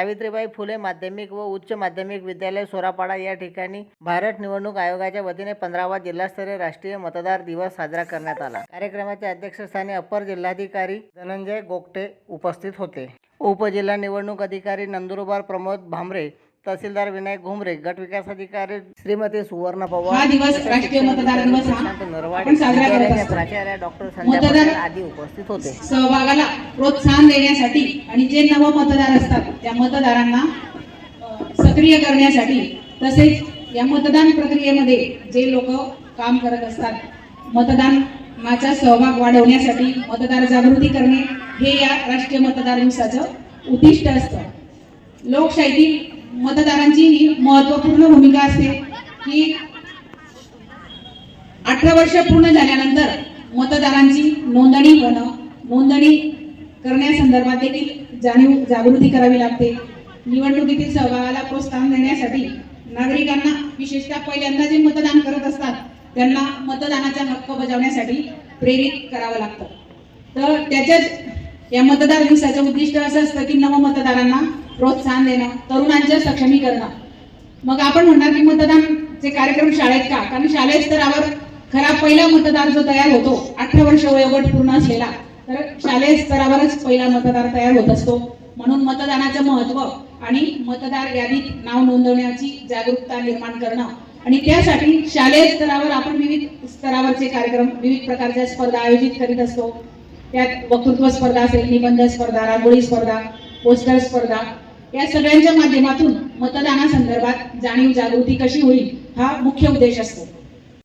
सावित्रीबाई फुले माध्यमिक व उच्च माध्यमिक विद्यालय सोरापाडा या ठिकाणी भारत निवडणूक आयोगाच्या वतीने पंधरावा जिल्हास्तरीय राष्ट्रीय मतदार दिवस साजरा करण्यात आला. कार्यक्रमाच्या अध्यक्षस्थानी अप्पर जिल्हाधिकारी धनंजय गोगटे उपस्थित होते. उपजिल्हा निवडणूक अधिकारी नंदुरबार प्रमोद भामरे तहसीलदार विनायक घुमरे गट विकास अधिकारी श्रीमती सुवर्ण पवार नरवाडे. प्राचार्या डॉक्टर पटेल आदी उपस्थित होते. सहभागाला प्रोत्साहन देण्यासाठी आणि जे नव मतदार असतात त्या मतदारांना सक्रिय करण्यासाठी तसेच या मतदान प्रक्रियेमध्ये जे लोक काम करत असतात मतदानाचा सहभाग वाढवण्यासाठी मतदार जागृती करणे हे या राष्ट्रीय मतदार दिवसाचं उद्दिष्ट असतं. लोकशाहीतील मतदारांची ही महत्त्वपूर्ण भूमिका असते की अठरा वर्ष पूर्ण झाल्यानंतर मतदारांची नोंदणी होणं नोंदणी करण्यासंदर्भात देखील जाणीव जागृती करावी लागते. निवडणुकीतील सहभागाला प्रोत्साहन देण्यासाठी नागरिकांना विशेषतः पहिल्यांदा जे मतदान करत असतात त्यांना मतदानाचा हक्क बजावण्यासाठी प्रेरित करावं लागतं. तर त्याच्याच या मतदार दिवसाचं उद्दिष्ट असं असतं की नवमतदारांना प्रोत्साहन देणं तरुणांच्या सक्षमीकरणं. मग आपण म्हणणार की मतदानचे कार्यक्रम शाळेत का? कारण शालेय स्तरावर खरा पहिला मतदार जो तयार होतो अठरा वर्ष वयोगट पूर्ण असलेला तर शालेय स्तरावरच पहिला मतदार तयार होत असतो. म्हणून मतदानाचं महत्त्व आणि मतदार यादीत नाव नोंदवण्याची जागरूकता निर्माण करणं. आणि त्यासाठी शालेय स्तरावर आपण विविध स्तरावरचे कार्यक्रम विविध प्रकारच्या स्पर्धा आयोजित करीत असतो. त्यात वक्तृत्व स्पर्धा असेल निबंध स्पर्धा रांगोळी स्पर्धा पोस्टर स्पर्धा या सगळ्यांच्या माध्यमातून मतदानासंदर्भात जाणीव जागृती कशी होईल हा मुख्य उद्देश असतो.